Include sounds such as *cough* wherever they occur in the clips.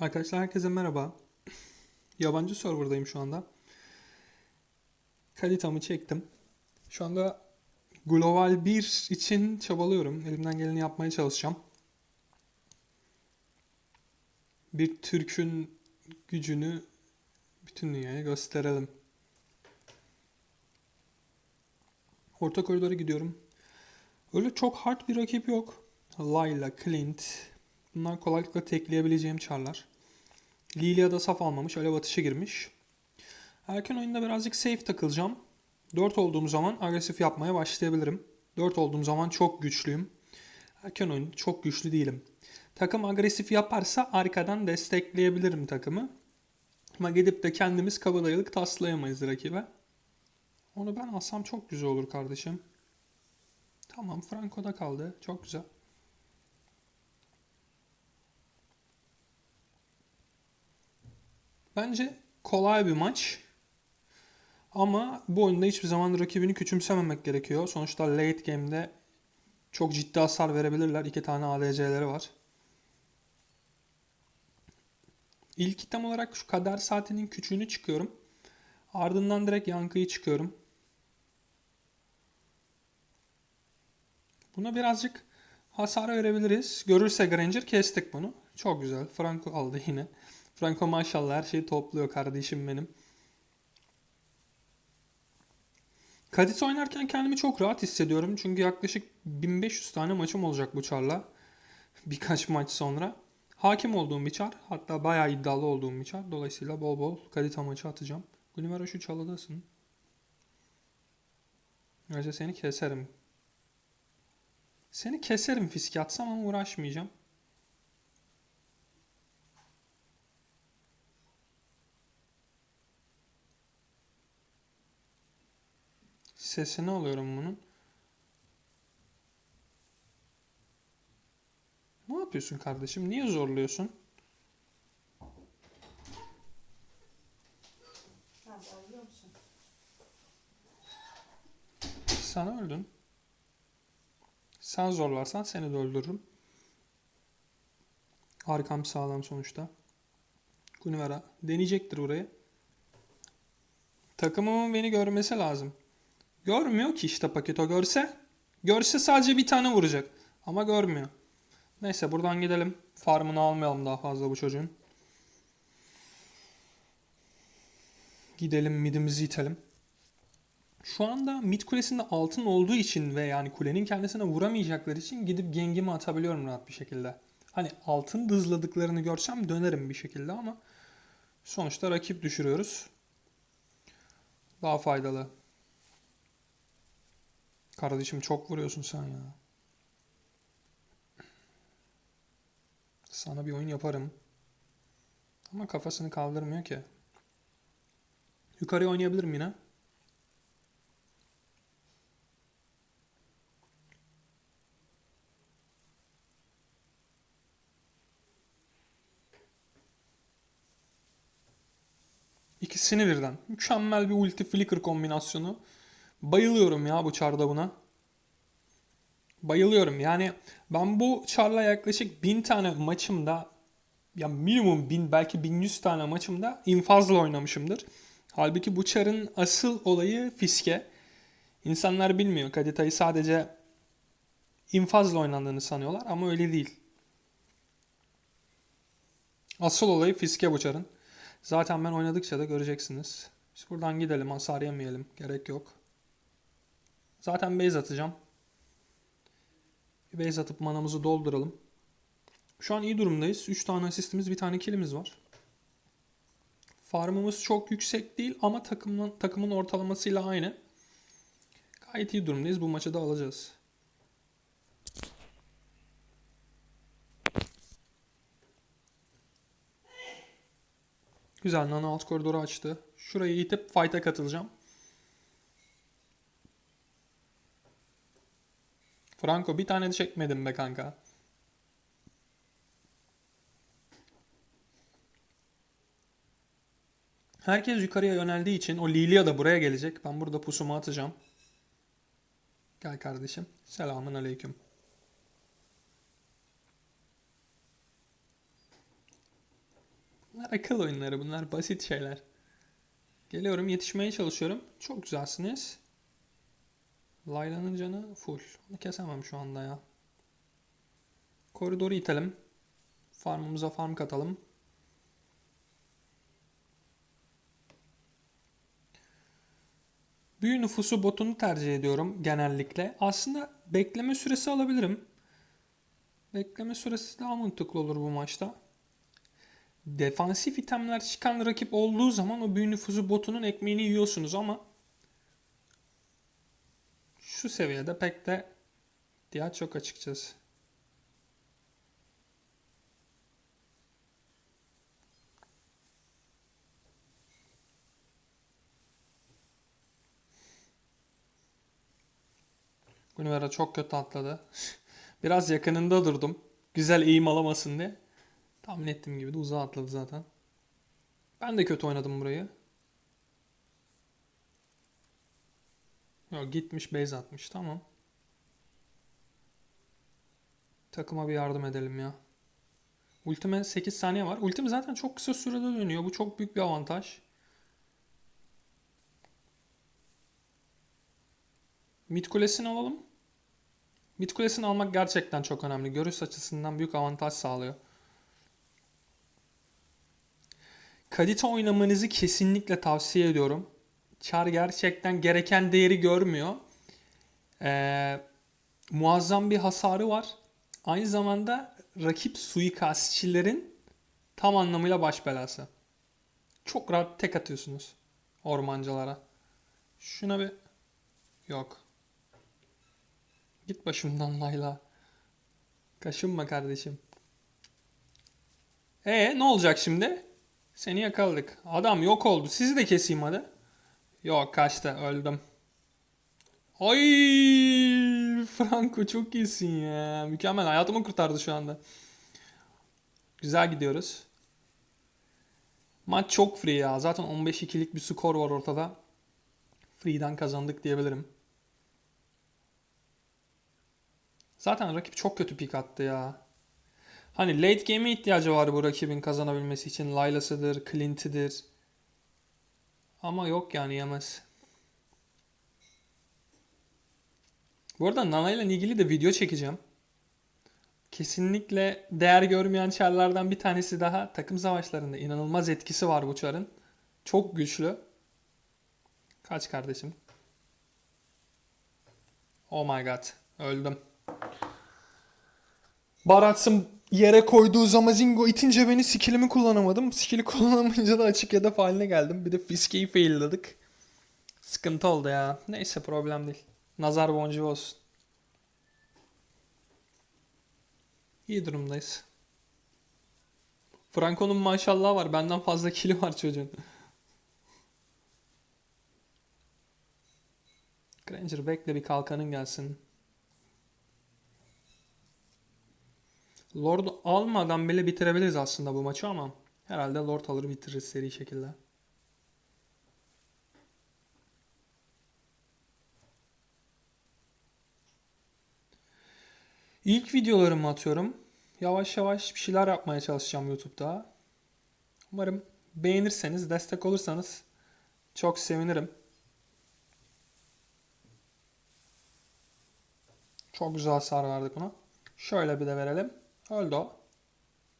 Arkadaşlar herkese merhaba. Yabancı serverdayım şu anda. Kalitamı çektim. Şu anda Global 1 için çabalıyorum. Elimden geleni yapmaya çalışacağım. Bir Türk'ün gücünü bütün dünyaya gösterelim. Orta koridora gidiyorum. Öyle çok hard bir rakip yok. Layla, Clint. Bunlar kolaylıkla tekleyebileceğim çarlar. Lilia da saf almamış. Alev atışı girmiş. Erken oyunda birazcık safe takılacağım. 4 olduğum zaman agresif yapmaya başlayabilirim. 4 olduğum zaman çok güçlüyüm. Erken oyunda çok güçlü değilim. Takım agresif yaparsa arkadan destekleyebilirim takımı. Ama gidip de kendimiz kabadayılık taslayamayız rakibe. Onu ben alsam çok güzel olur kardeşim. Tamam Franco'da kaldı. Çok güzel. Bence kolay bir maç. Ama bu oyunda hiçbir zaman rakibini küçümsememek gerekiyor. Sonuçta late game'de çok ciddi hasar verebilirler. İki tane ADC'leri var. İlk item olarak şu kader saatinin küçüğünü çıkıyorum. Ardından direkt yankıyı çıkıyorum. Buna birazcık hasar verebiliriz. Görürse Granger kestik bunu. Çok güzel. Franco aldı yine. Franco maşallah her şeyi topluyor kardeşim benim. Kadis oynarken kendimi çok rahat hissediyorum. Çünkü yaklaşık 1500 tane maçım olacak bu çarla. Birkaç maç sonra. Hakim olduğum bir çar. Hatta bayağı iddialı olduğum bir çar. Dolayısıyla bol bol Kadita maçı atacağım. Gullimero şu çalıdasın. Önce seni keserim. Seni keserim fiske atsam ama uğraşmayacağım. Sesini alıyorum bunun. Ne yapıyorsun kardeşim? Niye zorluyorsun? Sen öldün. Sen zorlarsan seni de öldürürüm. Arkam sağlam sonuçta. Kunivera deneyecektir orayı. Takımımın beni görmesi lazım. Görmüyor ki işte Paketo görse. Görse sadece bir tane vuracak. Ama görmüyor. Neyse buradan gidelim. Farmını almayalım daha fazla bu çocuğun. Gidelim midimizi itelim. Şu anda mid kulesinde altın olduğu için ve yani kulenin kendisine vuramayacakları için gidip gengimi atabiliyorum rahat bir şekilde. Hani altın dızladıklarını görsem dönerim bir şekilde ama sonuçta rakip düşürüyoruz. Daha faydalı. Kardeşim çok vuruyorsun sen ya. Sana bir oyun yaparım. Ama kafasını kaldırmıyor ki. Yukarıya oynayabilirim yine. İkisini birden. Mükemmel bir ulti flicker kombinasyonu. Bayılıyorum ya bu çarda buna. Bayılıyorum. Yani ben bu çarla yaklaşık 1000 tane maçımda ya minimum 1000 belki 1100 tane maçımda infazla oynamışımdır. Halbuki bu çarın asıl olayı fiske. İnsanlar bilmiyor. Kadita'yı sadece infazla oynandığını sanıyorlar ama öyle değil. Asıl olayı fiske bu çarın. Zaten ben oynadıkça da göreceksiniz. Biz buradan gidelim hasar yemeyelim. Gerek yok. Zaten base atacağım. Bir base atıp manamızı dolduralım. Şu an iyi durumdayız. 3 tane asistimiz, bir tane killimiz var. Farmımız çok yüksek değil ama takımın, takımın ortalamasıyla aynı. Gayet iyi durumdayız. Bu maçı da alacağız. Güzel. Nano alt koridoru açtı. Şurayı itip fight'a katılacağım. Franco bir tane de çekmedim be kanka. Herkes yukarıya yöneldiği için o Lilia da buraya gelecek. Ben burada pusumu atacağım. Gel kardeşim. Selamun aleyküm. Bunlar akıl oyunları. Bunlar basit şeyler. Geliyorum yetişmeye çalışıyorum. Çok güzelsiniz. Layla'nın canı full. Onu kesemem şu anda ya. Koridoru itelim. Farmımıza farm katalım. Büyü nüfusu botunu tercih ediyorum genellikle. Aslında bekleme süresi alabilirim. Bekleme süresi daha mantıklı olur bu maçta. Defansif itemler çıkan rakip olduğu zaman o büyü nüfusu botunun ekmeğini yiyorsunuz ama şu seviyede pek de ihtiyaç yok açıkçası. Gunivera çok kötü atladı. *laughs* Biraz yakınında durdum. Güzel eğim alamasın diye. Tahmin ettiğim gibi de uzağa atladı zaten. Ben de kötü oynadım burayı. Yok gitmiş base atmış tamam. Takıma bir yardım edelim ya. Ultime 8 saniye var. Ultim zaten çok kısa sürede dönüyor. Bu çok büyük bir avantaj. Mid kulesini alalım. Mid kulesini almak gerçekten çok önemli. Görüş açısından büyük avantaj sağlıyor. Kalite oynamanızı kesinlikle tavsiye ediyorum. Char gerçekten gereken değeri görmüyor. Ee, muazzam bir hasarı var. Aynı zamanda rakip suikastçilerin tam anlamıyla baş belası. Çok rahat tek atıyorsunuz ormancılara. Şuna bir... Yok. Git başımdan Layla. Kaşınma kardeşim. E ne olacak şimdi? Seni yakaladık. Adam yok oldu. Sizi de keseyim hadi. Yok kaçtı. Öldüm. Ay Franco çok iyisin ya. Mükemmel. Hayatımı kurtardı şu anda. Güzel gidiyoruz. Maç çok free ya. Zaten 15-2'lik bir skor var ortada. Free'den kazandık diyebilirim. Zaten rakip çok kötü pik attı ya. Hani late game'e ihtiyacı var bu rakibin kazanabilmesi için. Layla'sıdır, Clint'idir. Ama yok yani yemez. Bu arada Nana ile ilgili de video çekeceğim. Kesinlikle değer görmeyen çarlardan bir tanesi daha. Takım savaşlarında inanılmaz etkisi var bu çarın. Çok güçlü. Kaç kardeşim? Oh my god. Öldüm. Baratsın yere koyduğu Zamazingo itince beni skillimi kullanamadım. Skill'i *laughs* kullanamayınca da açık hedef haline geldim. Bir de fiskeyi failledik. Sıkıntı oldu ya. Neyse problem değil. Nazar boncuğu olsun. İyi durumdayız. Franco'nun maşallah var. Benden fazla kili var çocuğun. *laughs* Granger bekle bir kalkanın gelsin. Lord almadan bile bitirebiliriz aslında bu maçı ama herhalde Lord alır bitiririz seri şekilde. İlk videolarımı atıyorum. Yavaş yavaş bir şeyler yapmaya çalışacağım YouTube'da. Umarım beğenirseniz, destek olursanız çok sevinirim. Çok güzel hasar verdik ona. Şöyle bir de verelim. Öldü o.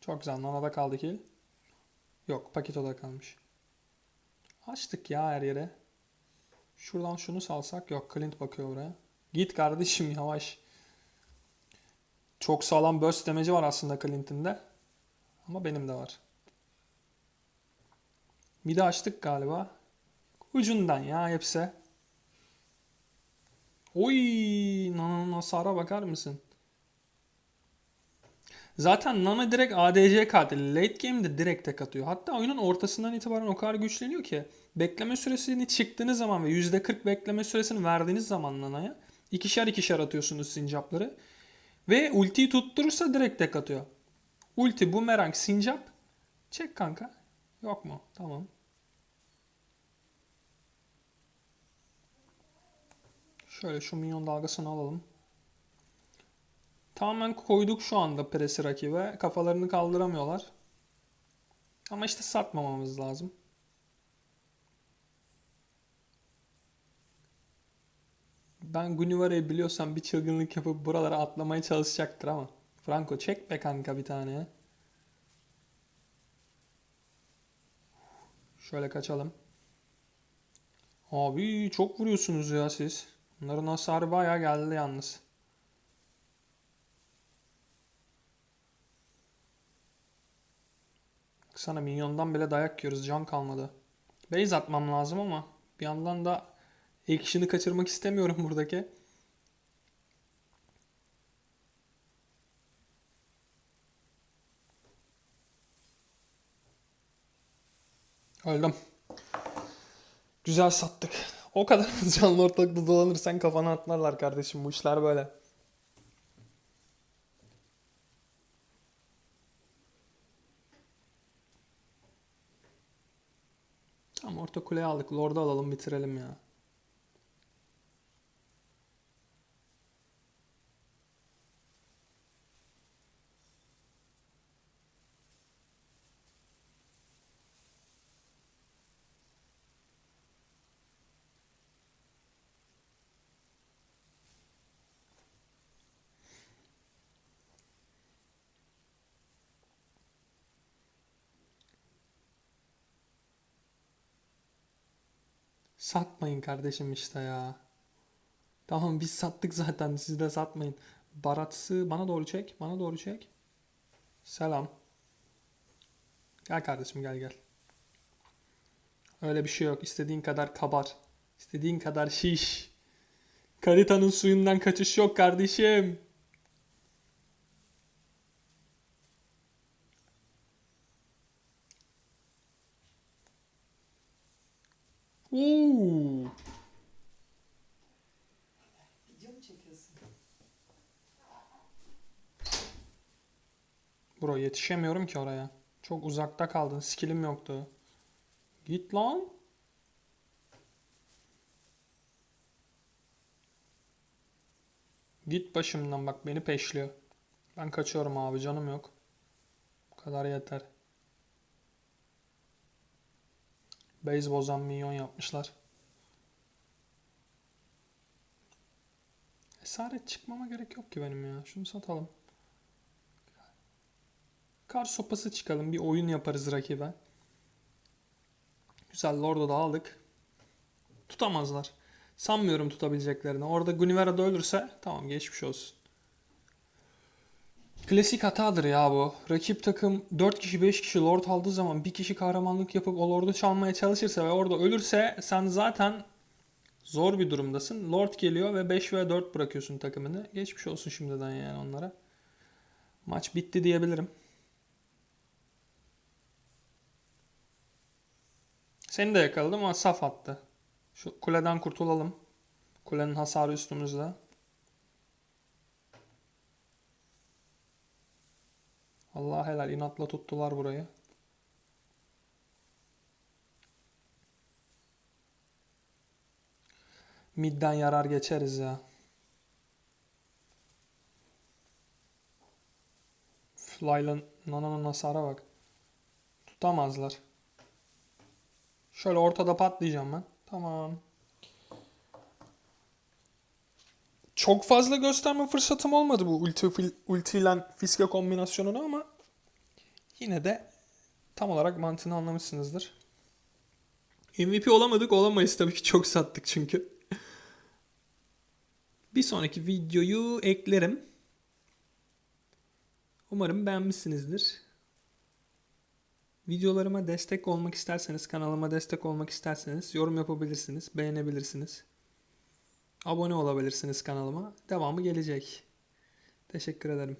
Çok güzel. Nana'da kaldı kill. Yok paketoda kalmış. Açtık ya her yere. Şuradan şunu salsak. Yok Clint bakıyor buraya. Git kardeşim yavaş. Çok sağlam burst demeci var aslında Clint'in de. Ama benim de var. Midi açtık galiba. Ucundan ya hepsi. Oy, Nana'nın hasara bakar mısın? Zaten Nana direkt ADC katil. Late game'de direkt tek atıyor. Hatta oyunun ortasından itibaren o kadar güçleniyor ki bekleme süresini çıktığınız zaman ve %40 bekleme süresini verdiğiniz zaman Nana'ya ikişer ikişer atıyorsunuz sincapları. Ve ultiyi tutturursa direkt tek atıyor. Ulti, bumerang, sincap. Çek kanka. Yok mu? Tamam. Şöyle şu minyon dalgasını alalım. Tamamen koyduk şu anda presi rakibe. Kafalarını kaldıramıyorlar. Ama işte satmamamız lazım. Ben Gunivara'yı biliyorsam bir çılgınlık yapıp buralara atlamaya çalışacaktır ama. Franco çek be kanka bir tane. Şöyle kaçalım. Abi çok vuruyorsunuz ya siz. Bunların hasarı bayağı geldi yalnız. Sana minyondan bile dayak yiyoruz. Can kalmadı. Base atmam lazım ama bir yandan da action'ı kaçırmak istemiyorum *laughs* buradaki. Öldüm. Güzel sattık. O kadar *laughs* canlı ortalıkta dolanırsan kafana atlarlar kardeşim. Bu işler böyle. Orta kuleyi aldık. Lord'u alalım bitirelim ya. Satmayın kardeşim işte ya. Tamam biz sattık zaten siz de satmayın. Baratsı bana doğru çek. Bana doğru çek. Selam. Gel kardeşim gel gel. Öyle bir şey yok. İstediğin kadar kabar. İstediğin kadar şiş. Karitanın suyundan kaçış yok kardeşim. Bro yetişemiyorum ki oraya. Çok uzakta kaldın. Skillim yoktu. Git lan. Git başımdan bak beni peşliyor. Ben kaçıyorum abi canım yok. Bu kadar yeter. Base bozan minyon yapmışlar. Esaret çıkmama gerek yok ki benim ya. Şunu satalım. Kar sopası çıkalım. Bir oyun yaparız rakibe. Güzel Lord'u da aldık. Tutamazlar. Sanmıyorum tutabileceklerini. Orada Gunivera da ölürse tamam geçmiş olsun. Klasik hatadır ya bu. Rakip takım 4 kişi 5 kişi Lord aldığı zaman bir kişi kahramanlık yapıp o Lord'u çalmaya çalışırsa ve orada ölürse sen zaten zor bir durumdasın. Lord geliyor ve 5 ve 4 bırakıyorsun takımını. Geçmiş olsun şimdiden yani onlara. Maç bitti diyebilirim. Seni de yakaladım ama saf attı. Şu kuleden kurtulalım. Kulenin hasarı üstümüzde. Allah helal inatla tuttular burayı. Midden yarar geçeriz ya. Fly'la Nana'nın hasara bak. Tutamazlar. Şöyle ortada patlayacağım ben. Tamam. Çok fazla gösterme fırsatım olmadı bu ulti, ulti ile fiske kombinasyonunu ama yine de tam olarak mantığını anlamışsınızdır. MVP olamadık olamayız tabii ki çok sattık çünkü. Bir sonraki videoyu eklerim. Umarım beğenmişsinizdir. Videolarıma destek olmak isterseniz, kanalıma destek olmak isterseniz yorum yapabilirsiniz, beğenebilirsiniz. Abone olabilirsiniz kanalıma. Devamı gelecek. Teşekkür ederim.